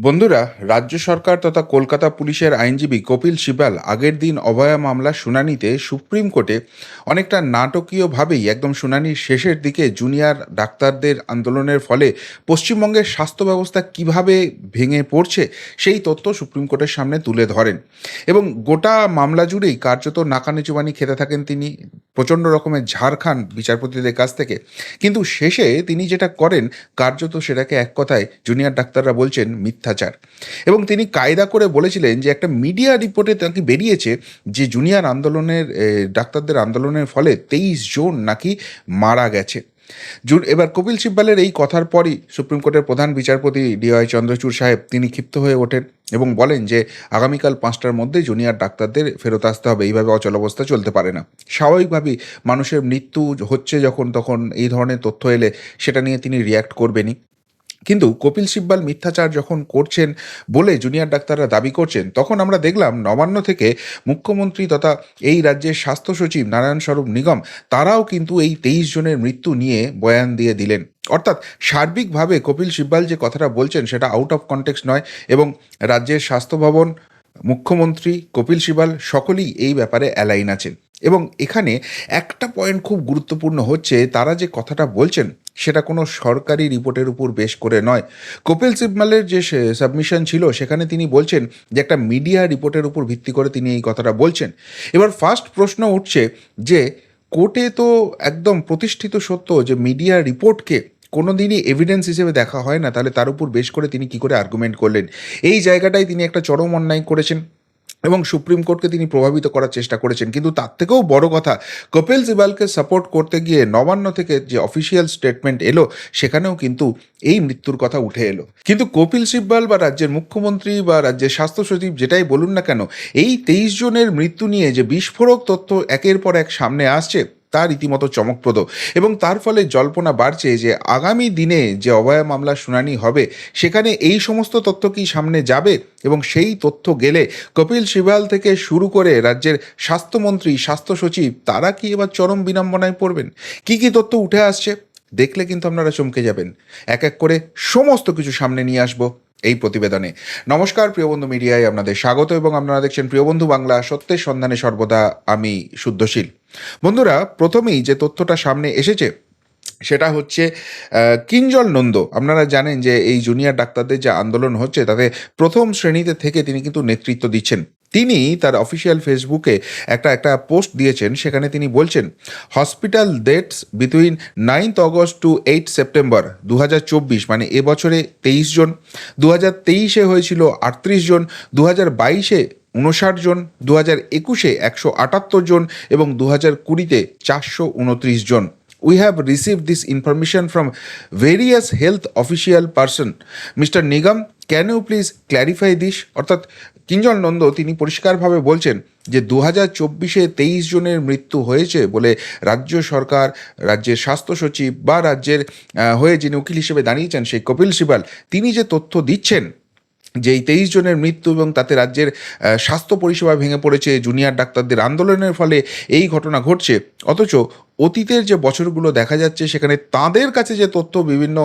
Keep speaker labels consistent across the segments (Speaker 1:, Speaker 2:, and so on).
Speaker 1: বন্ধুরা, রাজ্য সরকার তথা কলকাতা পুলিশের আইনজীবী কপিল সিবাল আগের দিন অভয়া মামলার শুনানিতে সুপ্রিম কোর্টে অনেকটা নাটকীয়ভাবেই একদম শুনানির শেষের দিকে জুনিয়র ডাক্তারদের আন্দোলনের ফলে পশ্চিমবঙ্গের স্বাস্থ্য ব্যবস্থা কীভাবে ভেঙে পড়ছে, সেই তথ্য সুপ্রিম কোর্টের সামনে তুলে ধরেন। এবং গোটা মামলা জুড়েই কার্যত নাকানি চুবানি খেতে থাকেন তিনি, প্রচণ্ড রকমের ঝাড়খান বিচারপতিদের কাছ থেকে। কিন্তু শেষে তিনি যেটা করেন, কার্যত সেটাকে এক কথায় জুনিয়র ডাক্তাররা বলছেন মিথ্যাচার। এবং তিনি কায়দা করে বলেছিলেন যে একটা মিডিয়া রিপোর্টে তাকে বেরিয়েছে যে জুনিয়র আন্দোলনের ডাক্তারদের আন্দোলনের ফলে তেইশ জন নাকি মারা গেছে। জুন, এবার কপিল সিব্বালের এই কথার পরই সুপ্রিম কোর্টের প্রধান বিচারপতি ডিওয়াই চন্দ্রচূড় সাহেব তিনি ক্ষিপ্ত হয়ে ওঠেন এবং বলেন যে আগামীকাল পাঁচটার মধ্যে জুনিয়র ডাক্তারদের ফেরত আসতে হবে। এইভাবে অচল অবস্থা চলতে পারে না। স্বাভাবিকভাবেই মানুষের মৃত্যু হচ্ছে যখন, তখন এই ধরনের তথ্য এলে সেটা নিয়ে তিনি রিয়্যাক্ট করবেনই। কিন্তু কপিল সিব্বাল মিথ্যাচার যখন করছেন বলে জুনিয়র ডাক্তাররা দাবি করছেন, তখন আমরা দেখলাম নবান্ন থেকে মুখ্যমন্ত্রী তথা এই রাজ্যের স্বাস্থ্য সচিব নারায়ণ স্বরূপ নিগম, তারাও কিন্তু এই তেইশ জনের মৃত্যু নিয়ে বয়ান দিয়ে দিলেন। অর্থাৎ সার্বিকভাবে কপিল সিব্বাল যে কথাটা বলছেন সেটা আউট অফ কনটেক্সট নয় এবং রাজ্যের স্বাস্থ্য ভবন, মুখ্যমন্ত্রী, কপিল সিবাল সকলেই এই ব্যাপারে অ্যালাইন আছেন। এবং এখানে একটা পয়েন্ট খুব গুরুত্বপূর্ণ হচ্ছে, তারা যে কথাটা বলছেন সেটা কোনো সরকারি রিপোর্টের উপর বেশ করে নয়। কপিল সিব্বালের যে সাবমিশন ছিল, সেখানে তিনি বলছেন যে একটা মিডিয়া রিপোর্টের উপর ভিত্তি করে তিনি এই কথাটা বলছেন। এবার ফার্স্ট প্রশ্ন উঠছে যে, কোর্টে তো একদম প্রতিষ্ঠিত সত্য যে মিডিয়া রিপোর্টকে কোনো দিনই এভিডেন্স হিসেবে দেখা হয় না, তাহলে তার উপর বেশ করে তিনি কি করে আর্গুমেন্ট করলেন? এই জায়গাটায় তিনি একটা চরম অন্যায় করেছেন। এবং সুপ্রিম কোর্টকে তিনি প্রভাবিত করার চেষ্টা করেছেন। কিন্তু তার থেকেও বড় কথা, কপিল সিবালকে সাপোর্ট করতে গিয়ে নবান্ন থেকে যে অফিসিয়াল স্টেটমেন্ট এলো, সেখানেও কিন্তু এই মৃত্যুর কথা উঠে এলো। কিন্তু কপিল সিব্বাল বা রাজ্যের মুখ্যমন্ত্রী বা রাজ্যের স্বাস্থ্য সচিব যেটাই বলুন না কেন, এই তেইশ জনের মৃত্যু নিয়ে যে বিস্ফোরক তথ্য একের পর এক সামনে আসছে তা রীতিমতো চমকপ্রদ। এবং তার ফলে জল্পনা বাড়ছে যে আগামী দিনে যে অভয়া মামলা শুনানি হবে, সেখানে এই সমস্ত তথ্য কি সামনে যাবে? এবং সেই তথ্য গেলে কপিল সিবাল থেকে শুরু করে রাজ্যের স্বাস্থ্যমন্ত্রী, স্বাস্থ্য সচিব, তারা কি এবার চরম বিড়ম্বনায় পড়বেন? কি কি তথ্য উঠে আসছে? দেখলে কিন্তু আপনারা চমকে যাবেন। এক এক করে সমস্ত কিছু সামনে নিয়ে আসব। এই প্রতিবেদনে। নমস্কার, প্রিয় বন্ধু মিডিয়ায় আপনাদের স্বাগত এবং আপনারা দেখছেন প্রিয় বন্ধু বাংলা সত্যের সন্ধানে সর্বদা আমি শুদ্ধশীল। বন্ধুরা, প্রথমেই যে তথ্যটা সামনে এসেছে, সেটা হচ্ছে কিঞ্জল নন্দ। আপনারা জানেন যে এই জুনিয়র ডাক্তারদের যে আন্দোলন হচ্ছে, তাতে প্রথম শ্রেণীতে থেকে তিনি কিন্তু নেতৃত্ব দিচ্ছেন। তিনি তার অফিসিয়াল ফেসবুকে একটা একটা পোস্ট দিয়েছেন, সেখানে তিনি বলছেন hospital dates between ninth August to eight September দু হাজার চব্বিশ মানে এবছরে তেইশ জন দু হাজার তেইশে হয়েছিল আটত্রিশ জন দু হাজার বাইশে উনষাট জন দু হাজার একুশে একশো আটাত্তর জন এবং দু হাজার কুড়িতে চারশো উনত্রিশ জন। We have receive this information from various health official person mister Nigam can you please clarify this অর্থাৎ কিঞ্জল নন্দ তিনি পরিষ্কারভাবে বলছেন যে দু হাজার চব্বিশে তেইশ জনের মৃত্যু হয়েছে বলে রাজ্য সরকার, রাজ্যের স্বাস্থ্য সচিব বা রাজ্যের হয়ে যিনি উকিল হিসেবে দাঁড়িয়েছেন সেই কপিল সিবাল, তিনি যে তথ্য দিচ্ছেন যে এই তেইশ জনের মৃত্যু এবং তাতে রাজ্যের স্বাস্থ্য পরিষেবা ভেঙে পড়েছে, জুনিয়র ডাক্তারদের আন্দোলনের ফলে এই ঘটনা ঘটছে, অথচ অতীতের যে বছরগুলো দেখা যাচ্ছে, সেখানে তাদের কাছে যে তথ্য বিভিন্ন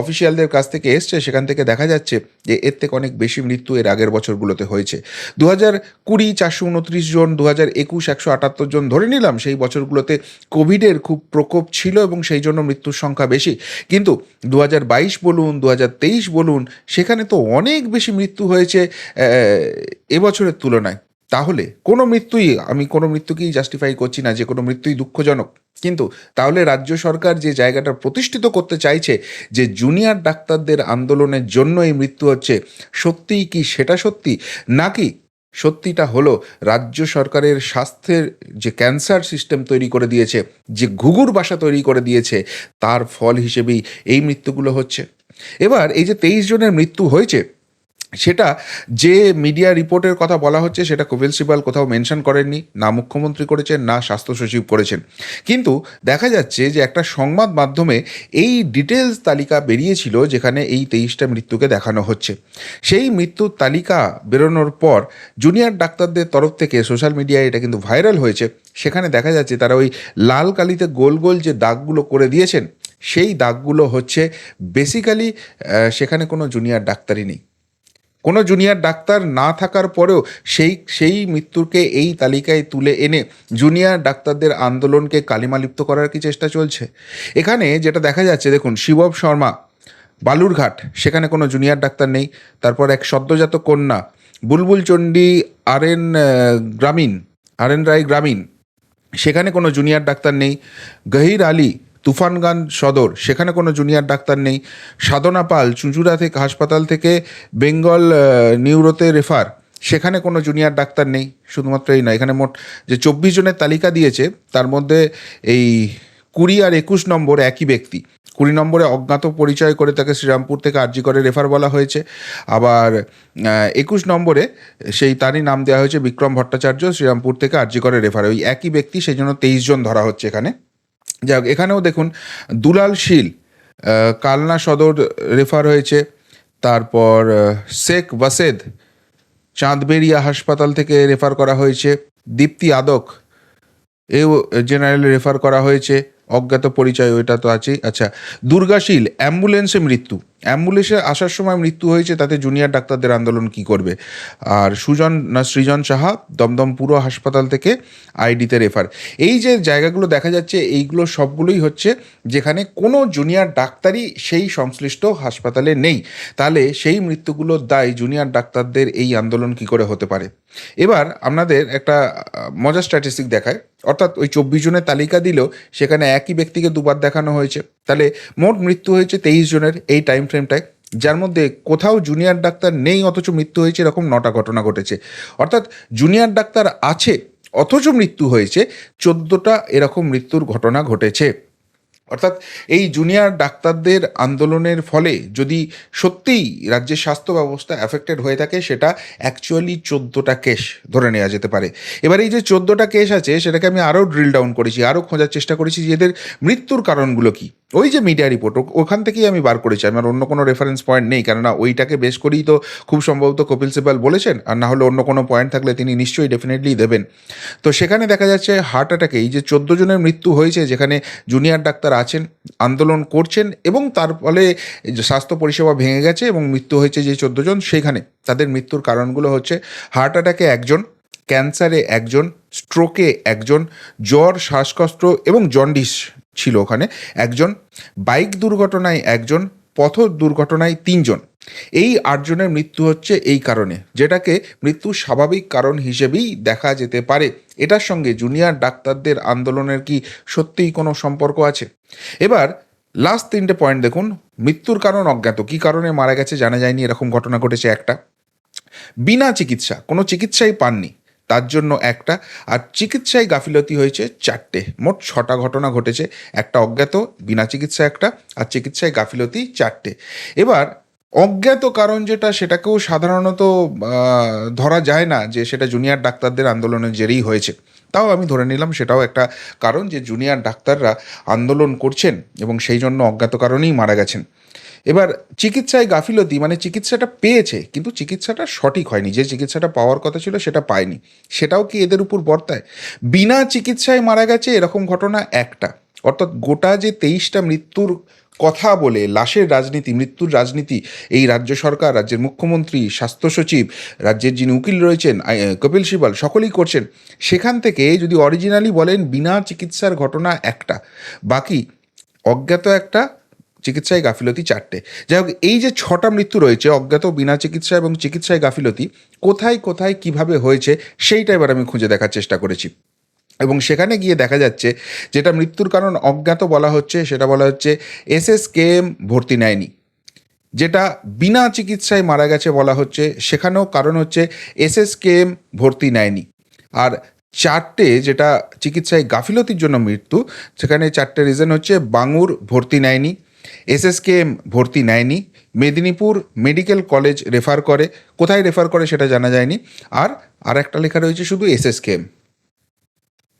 Speaker 1: অফিসিয়ালদের কাছ থেকে এসছে, সেখান থেকে দেখা যাচ্ছে যে এর থেকে অনেক বেশি মৃত্যু এর আগের বছরগুলোতে হয়েছে। দু হাজার কুড়ি চারশো উনত্রিশ জন দু হাজার একুশ একশো আটাত্তর জন ধরে নিলাম, সেই বছরগুলোতে কোভিডের খুব প্রকোপ ছিল এবং সেই জন্য মৃত্যুর সংখ্যা বেশি। কিন্তু দু হাজার বাইশ বলুন দু হাজার তেইশ বলুন, সেখানে তো অনেক বেশি মৃত্যু হয়েছে এবছরের তুলনায়। তাহলে কোনো মৃত্যুই, আমি কোনো মৃত্যুকেই জাস্টিফাই করছি না যে কোনো মৃত্যুই দুঃখজনক। কিন্তু তাহলে রাজ্য সরকার যে জায়গাটা প্রতিষ্ঠিত করতে চাইছে, যে জুনিয়র ডাক্তারদের আন্দোলনের জন্য এই মৃত্যু হচ্ছে, সত্যিই কি সেটা সত্যি? নাকি সত্যিটা হলো রাজ্য সরকারের স্বাস্থ্যের যে ক্যান্সার সিস্টেম তৈরি করে দিয়েছে, যে ঘুঘুর বাসা তৈরি করে দিয়েছে, তার ফল হিসেবেই এই মৃত্যুগুলো হচ্ছে। এবার এই যে তেইশ জনের মৃত্যু হয়েছে সেটা যে মিডিয়া রিপোর্টের কথা বলা হচ্ছে সেটা কপিল সিবাল কোথাও মেনশন করেননি, না মুখ্যমন্ত্রী করেছেন, না স্বাস্থ্য সচিব করেছেন। কিন্তু দেখা যাচ্ছে যে একটা সংবাদ মাধ্যমে এই ডিটেলস তালিকা বেরিয়েছিল যেখানে এই তেইশটা মৃত্যুকে দেখানো হচ্ছে। সেই মৃত্যুর তালিকা বেরোনোর পর জুনিয়র ডাক্তারদের তরফ থেকে সোশ্যাল মিডিয়ায় এটা কিন্তু ভাইরাল হয়েছে। সেখানে দেখা যাচ্ছে তারা ওই লাল কালিতে গোল গোল যে দাগগুলো করে দিয়েছেন, সেই দাগগুলো হচ্ছে বেসিক্যালি সেখানে কোনো জুনিয়র ডাক্তারই নেই। কোনো জুনিয়র ডাক্তার না থাকার পরেও সেই সেই মৃত্যুকে এই তালিকায় তুলে এনে জুনিয়র ডাক্তারদের আন্দোলনকে কালিমালিপ্ত করার কি চেষ্টা চলছে? এখানে যেটা দেখা যাচ্ছে, দেখুন শিবব শর্মা, বালুরঘাট, সেখানে কোনো জুনিয়র ডাক্তার নেই। তারপর এক সদ্যজাত কন্যা, বুলবুল চণ্ডী আর এন গ্রামীণ আর এন রায় গ্রামীণ, সেখানে কোনো জুনিয়র ডাক্তার নেই। গহির আলী তুফানগঞ্জ সদর, সেখানে কোনো জুনিয়র ডাক্তার নেই। সাধনা পাল, চুঁচুড়া থেকে, হাসপাতাল থেকে, বেঙ্গল নিউরোতে রেফার সেখানে কোনো জুনিয়র ডাক্তার নেই। শুধুমাত্র এই নয়, এখানে মোট যে চব্বিশ জনের তালিকা দিয়েছে, তার মধ্যে এই কুড়ি আর একুশ নম্বর একই ব্যক্তি। কুড়ি নম্বরে অজ্ঞাত পরিচয় করে তাকে শ্রীরামপুর থেকে আরজি করে রেফার বলা হয়েছে। আবার একুশ নম্বরে সেই তারই নাম দেওয়া হয়েছে বিক্রম ভট্টাচার্য, শ্রীরামপুর থেকে আরজি করে রেফার ওই একই ব্যক্তি সেই জন্য তেইশ জন ধরা হচ্ছে এখানে। যাই এখানেও দেখুন, দুলাল শীল কালনা সদর রেফার হয়েছে, তারপর শেখ ওয়াসেদ চাঁদবেরিয়া হাসপাতাল থেকে রেফার করা হয়েছে, দীপ্তি আদক, এও জেনারেল রেফার করা হয়েছে, অজ্ঞাত পরিচয় ওইটা তো আছেই। আচ্ছা দুর্গাশীল অ্যাম্বুলেন্সে মৃত্যু। অ্যাম্বুলেন্সে আসার সময় মৃত্যু হয়েছে, তাতে জুনিয়র ডাক্তারদের আন্দোলন কি করবে? আর সুজন, না, সৃজন সাহা, দমদম পুরো হাসপাতাল থেকে আইডিতে রেফার। এই যে জায়গাগুলো দেখা যাচ্ছে, এইগুলো সবগুলোই হচ্ছে যেখানে কোনো জুনিয়র ডাক্তারই সেই সংশ্লিষ্ট হাসপাতালে নেই। তাহলে সেই মৃত্যুগুলোর দায় জুনিয়র ডাক্তারদের এই আন্দোলন কি করে হতে পারে? এবার আপনাদের একটা মজার স্ট্যাটিস্টিক দেখায়। অর্থাৎ ওই চব্বিশ জনের তালিকা দিলেও সেখানে একই ব্যক্তিকে দুবার দেখানো হয়েছে। তাহলে মোট মৃত্যু হয়েছে তেইশ জনের এই টাইম ফ্রেমটায় যার মধ্যে কোথাও জুনিয়র ডাক্তার নেই, অথচ মৃত্যু হয়েছে এরকম নটা ঘটনা ঘটেছে। অর্থাৎ জুনিয়র ডাক্তার আছে, অথচ মৃত্যু হয়েছে, চোদ্দোটা এরকম মৃত্যুর ঘটনা ঘটেছে। অর্থাৎ এই জুনিয়র ডাক্তারদের আন্দোলনের ফলে যদি সত্যিই রাজ্যের স্বাস্থ্য ব্যবস্থা অ্যাফেক্টেড হয়ে থাকে, সেটা অ্যাকচুয়ালি চোদ্দোটা কেস ধরে নেওয়া যেতে পারে। এবার এই যে চোদ্দোটা কেস আছে, সেটাকে আমি আরও ড্রিল ডাউন করেছি, আরও খোঁজার চেষ্টা করেছি যে এদের মৃত্যুর কারণগুলো কি। ওই যে মিডিয়া রিপোর্ট ওখান থেকেই আমি বার করেছি। আমার অন্য কোনো রেফারেন্স পয়েন্ট নেই, কেননা ওইটাকে বেশ করেই তো খুব সম্ভবত কপিল সিবাল বলেছেন, আর না হলে অন্য কোনো পয়েন্ট থাকলে তিনি নিশ্চয়ই ডেফিনেটলি দেবেন। তো সেখানে দেখা যাচ্ছে হার্ট অ্যাটাকে এই যে চোদ্দ জনের মৃত্যু হয়েছে, যেখানে জুনিয়র ডাক্তার আছেন, আন্দোলন করছেন, এবং তার ফলে স্বাস্থ্য পরিষেবা ভেঙে গেছে এবং মৃত্যু হয়েছে যে চোদ্দ জন, সেখানে তাদের মৃত্যুর কারণগুলো হচ্ছে হার্ট অ্যাটাকে একজন ক্যান্সারে একজন স্ট্রোকে একজন, জ্বর, শ্বাসকষ্ট এবং জন্ডিস ছিল ওখানে। একজন বাইক দুর্ঘটনায়, একজন পথ দুর্ঘটনায় তিনজন। এই আটজনের মৃত্যু হচ্ছে এই কারণে, যেটাকে মৃত্যুর স্বাভাবিক কারণ হিসেবেই দেখা যেতে পারে। এটার সঙ্গে জুনিয়র ডাক্তারদের আন্দোলনের কি সত্যিই কোনো সম্পর্ক আছে? এবার লাস্ট তিনটে পয়েন্ট দেখুন। মৃত্যুর কারণ অজ্ঞাত, কী কারণে মারা গেছে জানা যায়নি, এরকম ঘটনা ঘটেছে একটা। বিনা চিকিৎসা, কোনো চিকিৎসাই পাননি। তার জন্য একটা। আর চিকিৎসায় গাফিলতি হয়েছে চারটে। মোট ছটা ঘটনা ঘটেছে। একটা অজ্ঞাত, বিনা চিকিৎসা একটা, আর চিকিৎসায় গাফিলতি চারটে। এবার, অজ্ঞাত কারণ যেটা, সেটাকেও সাধারণত ধরা যায় না যে সেটা জুনিয়র ডাক্তারদের আন্দোলনের জেরেই হয়েছে। তাও আমি ধরে নিলাম সেটাও একটা কারণ যে জুনিয়র ডাক্তাররা আন্দোলন করছেন এবং সেই জন্য অজ্ঞাত কারণেই মারা গেছেন। এবার চিকিৎসায় গাফিলতি মানে চিকিৎসাটা পেয়েছে, কিন্তু চিকিৎসাটা সঠিক হয়নি। যে চিকিৎসাটা পাওয়ার কথা ছিল সেটা পায়নি। সেটাও কি এদের উপর বর্তায়? বিনা চিকিৎসায় মারা গেছে এরকম ঘটনা একটা। অর্থাৎ গোটা যে তেইশটা মৃত্যুর কথা বলে, লাশের রাজনীতি, মৃত্যুর রাজনীতি, এই রাজ্য সরকার, রাজ্যের মুখ্যমন্ত্রী, স্বাস্থ্য সচিব, রাজ্যের যিনি উকিল রয়েছেন কপিল সিবাল, সকলেই করছেন। সেখান থেকে যদি অরিজিনালি বলেন বিনা চিকিৎসার ঘটনা একটা, বাকি অজ্ঞাত একটা চিকিৎসায় গাফিলতি চারটে। যাই হোক, এই যে ছটা মৃত্যু রয়েছে, অজ্ঞাত বিনা চিকিৎসা এবং চিকিৎসায় গাফিলতি, কোথায় কোথায়, কীভাবে হয়েছে, সেইটা এবার আমি খুঁজে দেখার চেষ্টা করেছি। এবং সেখানে গিয়ে দেখা যাচ্ছে, যেটা মৃত্যুর কারণ অজ্ঞাত বলা হচ্ছে, সেটা বলা হচ্ছে এস এস এসএসকেএম ভর্তি নেয়নি। যেটা বিনা চিকিৎসায় মারা গেছে বলা হচ্ছে, সেখানেও কারণ হচ্ছে এস এস এসএসকেএম ভর্তি নেয়নি। আর চারটে যেটা চিকিৎসায় গাফিলতির জন্য মৃত্যু, সেখানে চারটে রিজন হচ্ছে, বাঙুর ভর্তি নেয়নি এসএসকেএম ভর্তি নেয়নি, মেদিনীপুর মেডিকেল কলেজ রেফার করে। কোথায় রেফার করে সেটা জানা যায়নি। আর আর একটা লেখা রয়েছে শুধু এসএসকেএম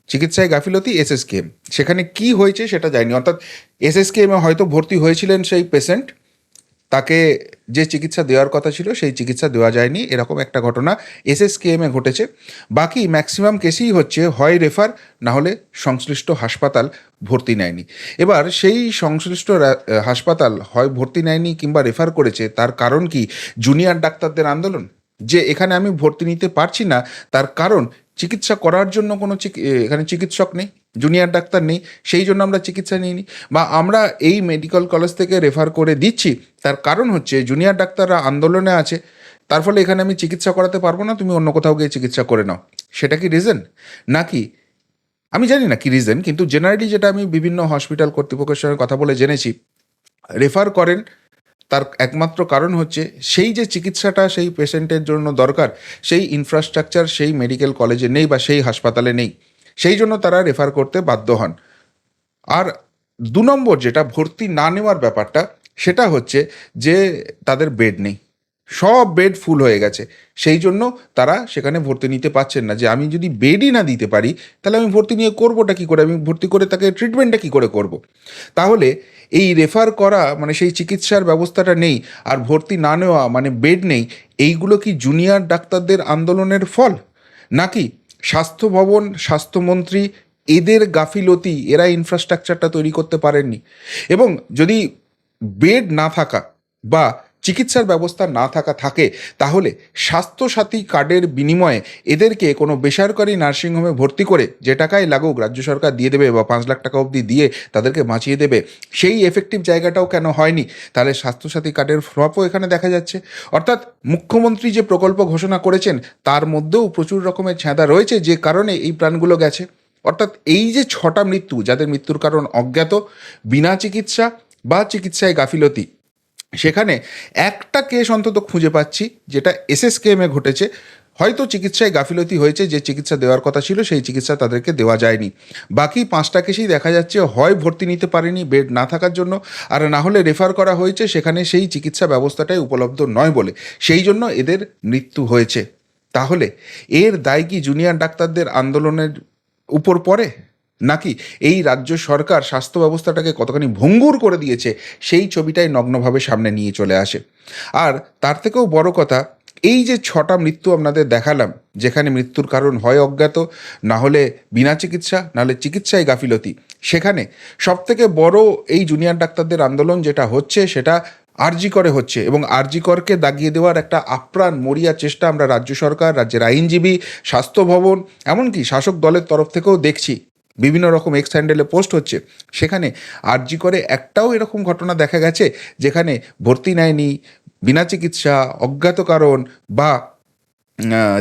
Speaker 1: চিকিৎসায় গাফিলতি এসএসকেএম সেখানে কি হয়েছে সেটা যায়নি। অর্থাৎ এসএসকেএমে হয়তো ভর্তি হয়েছিলেন সেই পেশেন্ট। তাকে যে চিকিৎসা দেওয়ার কথা ছিল, সেই চিকিৎসা দেওয়া যায়নি। এরকম একটা ঘটনা এস এস এসএসকেএমে ঘটেছে। বাকি ম্যাক্সিমাম কেসেই হচ্ছে হয় রেফার না হলে সংশ্লিষ্ট হাসপাতাল ভর্তি নেয়নি। এবার সেই সংশ্লিষ্ট হাসপাতাল হয় ভর্তি নেয়নি কিংবা রেফার করেছে, তার কারণ কি? জুনিয়র ডাক্তারদের আন্দোলন? যে এখানে আমি ভর্তি নিতে পারছি না, তার কারণ চিকিৎসা করার জন্য কোনো এখানে চিকিৎসক নেই। জুনিয়র ডাক্তার নেই, সেই জন্য আমরা চিকিৎসা নিইনি। বা আমরা এই মেডিকেল কলেজ থেকে রেফার করে দিচ্ছি, তার কারণ হচ্ছে জুনিয়র ডাক্তাররা আন্দোলনে আছে, তার ফলে এখানে আমি চিকিৎসা করাতে পারব না, তুমি অন্য কোথাও গিয়ে চিকিৎসা করে নাও। সেটা কি রিজন নাকি, আমি জানি না কি রিজন কিন্তু জেনারেলি যেটা আমি বিভিন্ন হসপিটাল কর্তৃপক্ষের সঙ্গে কথা বলে জেনেছি রেফার করেন, তার একমাত্র কারণ হচ্ছে সেই যে চিকিৎসাটা সেই পেশেন্টের জন্য দরকার, সেই ইনফ্রাস্ট্রাকচার সেই মেডিকেল কলেজে নেই বা সেই হাসপাতালে নেই। সেই জন্য তারা রেফার করতে বাধ্য হন। আর দু নম্বর যেটা ভর্তি না নেওয়ার ব্যাপারটা, সেটা হচ্ছে যে তাদের বেড নেই। সব বেড ফুল হয়ে গেছে। সেই জন্য তারা সেখানে ভর্তি নিতে পারছেন না। যে আমি যদি বেডই না দিতে পারি, তাহলে আমি ভর্তি নিয়ে করবোটা কী করে? আমি ভর্তি করে তাকে ট্রিটমেন্টটা কী করে করব। তাহলে এই রেফার করা মানে সেই চিকিৎসার ব্যবস্থাটা নেই। আর ভর্তি না নেওয়া মানে বেড নেই, এইগুলো কি জুনিয়র ডাক্তারদের আন্দোলনের ফল? নাকি স্বাস্থ্য ভবন স্বাস্থ্যমন্ত্রী, এদের গাফিলতি এরা ইনফ্রাস্ট্রাকচারটা তৈরি করতে পারেননি। এবং যদি বেড না থাকা বা চিকিৎসার ব্যবস্থা না থাকা থাকে, তাহলে স্বাস্থ্যসাথী কার্ডের বিনিময়ে এদেরকে কোনো বেসরকারি নার্সিংহোমে ভর্তি করে যে টাকাই লাগুক রাজ্য সরকার দিয়ে দেবে বা পাঁচ লাখ টাকা অবধি দিয়ে তাদেরকে বাঁচিয়ে দেবে, সেই এফেক্টিভ জায়গাটাও কেন হয়নি? তাহলে স্বাস্থ্যসাথী কার্ডের ফ্লপও এখানে দেখা যাচ্ছে। অর্থাৎ মুখ্যমন্ত্রী যে প্রকল্প ঘোষণা করেছেন, তার মধ্যেও প্রচুর রকমের ছ্যাঁদা রয়েছে যে কারণে এই প্রাণগুলো গেছে। অর্থাৎ এই যে ছটা মৃত্যু, যাদের মৃত্যুর কারণ অজ্ঞাত, বিনা চিকিৎসা বা চিকিৎসায় গাফিলতি সেখানে একটা কেস অন্তত খুঁজে পাচ্ছি, যেটা এসএসকেএমে ঘটেছে। হয়তো চিকিৎসায় গাফিলতি হয়েছে, যে চিকিৎসা দেওয়ার কথা ছিল, সেই চিকিৎসা তাদেরকে দেওয়া যায়নি। বাকি পাঁচটা কেসেই দেখা যাচ্ছে, হয় ভর্তি নিতে পারেনি বেড না থাকার জন্য, আর না হলে রেফার করা হয়েছে, সেখানে সেই চিকিৎসা ব্যবস্থাটাই উপলব্ধ নয় বলে। সেই জন্য এদের মৃত্যু হয়েছে। তাহলে এর দায় কি জুনিয়র ডাক্তারদের আন্দোলনের উপর পড়ে? নাকি এই রাজ্য সরকার স্বাস্থ্য ব্যবস্থাটাকে কতখানি ভঙ্গুর করে দিয়েছে, সেই ছবিটাই নগ্নভাবে সামনে নিয়ে চলে আসে। আর তার থেকেও বড় কথা, এই যে ছটা মৃত্যু আপনাদের দেখালাম, যেখানে মৃত্যুর কারণ হয় অজ্ঞাত, না হলে বিনা চিকিৎসা নাহলে চিকিৎসায় গাফিলতি, সেখানে সবথেকে বড় এই জুনিয়র ডাক্তারদের আন্দোলন যেটা হচ্ছে, সেটা আরজি করে হচ্ছে এবং আরজি করকে দাগিয়ে দেওয়ার একটা আপ্রাণ, মরিয়া চেষ্টা আমরা রাজ্য সরকার, রাজ্যের আইনজীবী, স্বাস্থ্য ভবন, এমনকি শাসক দলের তরফ থেকেও দেখছি। বিভিন্ন রকম এক্স হ্যান্ডেলে পোস্ট হচ্ছে। সেখানে আরজি করে একটাও এরকম ঘটনা দেখা গেছে, যেখানে ভর্তি নেয়নি, বিনা চিকিৎসা, অজ্ঞাত কারণ বা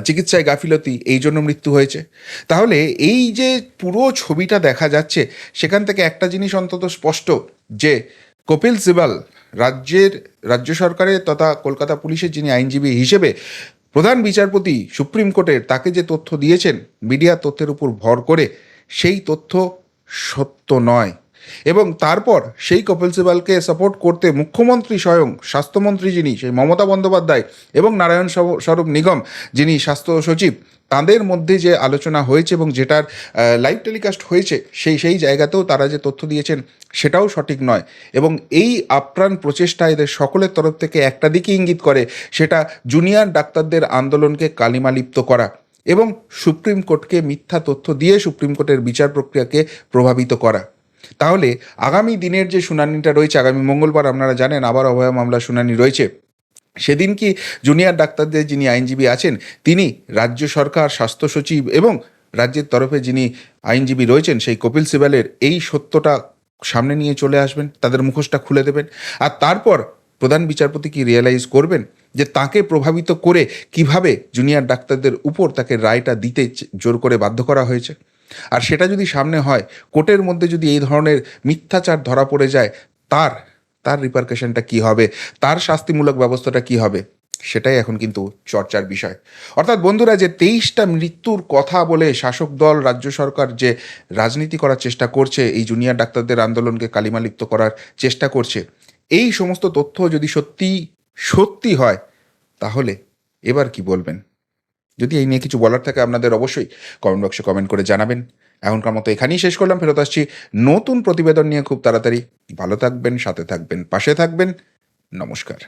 Speaker 1: চিকিৎসায় গাফিলতি, এই জন্য মৃত্যু হয়েছে। তাহলে এই যে পুরো ছবিটা দেখা যাচ্ছে, সেখান থেকে একটা জিনিস অন্তত স্পষ্ট, যে কপিল সিবাল রাজ্যের, রাজ্য সরকারের তথা কলকাতা পুলিশের যিনি আইনজীবী হিসেবে প্রধান বিচারপতি সুপ্রিম কোর্টের তাকে যে তথ্য দিয়েছেন মিডিয়ার তথ্যের উপর ভর করে সেই তথ্য সত্য নয়। এবং তারপর সেই কপিল সিবালকে সাপোর্ট করতে মুখ্যমন্ত্রী স্বয়ং স্বাস্থ্যমন্ত্রী যিনি সেই মমতা বন্দ্যোপাধ্যায় এবং নারায়ণ স্বর- স্বরূপ নিগম যিনি স্বাস্থ্য সচিব, তাদের মধ্যে যে আলোচনা হয়েছে এবং যেটার লাইভ টেলিকাস্ট হয়েছে, সেই সেই জায়গাতেও তারা যে তথ্য দিয়েছেন সেটাও সঠিক নয়। এবং এই আপ্রাণ প্রচেষ্টা এদের সকলের তরফ থেকে একটা দিকে ইঙ্গিত করে, সেটা জুনিয়র ডাক্তারদের আন্দোলনকে কালিমালিপ্ত করা। এবং সুপ্রিম কোর্টকে মিথ্যা তথ্য দিয়ে সুপ্রিম কোর্টের বিচার প্রক্রিয়াকে প্রভাবিত করা। তাহলে আগামী দিনের যে শুনানিটা রয়েছে, আগামী মঙ্গলবার আপনারা জানেন আবার অভয় মামলা শুনানি রয়েছে। সেদিন কি জুনিয়র ডাক্তারদের যিনি আইনজীবী আছেন, তিনি রাজ্য সরকার, স্বাস্থ্য সচিব এবং রাজ্যের তরফে যিনি আইনজীবী রয়েছেন, সেই কপিল সিবালের এই সত্যটা সামনে নিয়ে চলে আসবেন, তাদের মুখোশটা খুলে দেবেন। আর তারপর প্রধান বিচারপতি কি রিয়েলাইজ করবেন যে তাকে প্রভাবিত করে কীভাবে জুনিয়র ডাক্তারদের উপর তাকে রায়টা দিতে জোর করে বাধ্য করা হয়েছে? আর সেটা যদি সামনে হয়, কোর্টের মধ্যে যদি এই ধরনের মিথ্যাচার ধরা পড়ে যায়, তার তার রিপারকেশনটা কি হবে? তার শাস্তিমূলক ব্যবস্থাটা কি হবে? সেটাই এখন কিন্তু চর্চার বিষয়। অর্থাৎ বন্ধুরা, যে তেইশটা মৃত্যুর কথা বলে শাসক দল, রাজ্য সরকার যে রাজনীতি করার চেষ্টা করছে, এই জুনিয়র ডাক্তারদের আন্দোলনকে কালিমালিপ্ত করার চেষ্টা করছে এই সমস্ত তথ্য যদি সত্যি সত্যি হয়, তাহলে এবার কি বলবেন? যদি এই নিয়ে কিছু বলার থাকে আপনাদের অবশ্যই কমেন্ট বক্সে কমেন্ট করে জানাবেন। এখনকার মতো এখানেই শেষ করলাম, ফেরত আসছি নতুন প্রতিবেদন নিয়ে খুব তাড়াতাড়ি। ভালো থাকবেন, সাথে থাকবেন, পাশে থাকবেন। নমস্কার।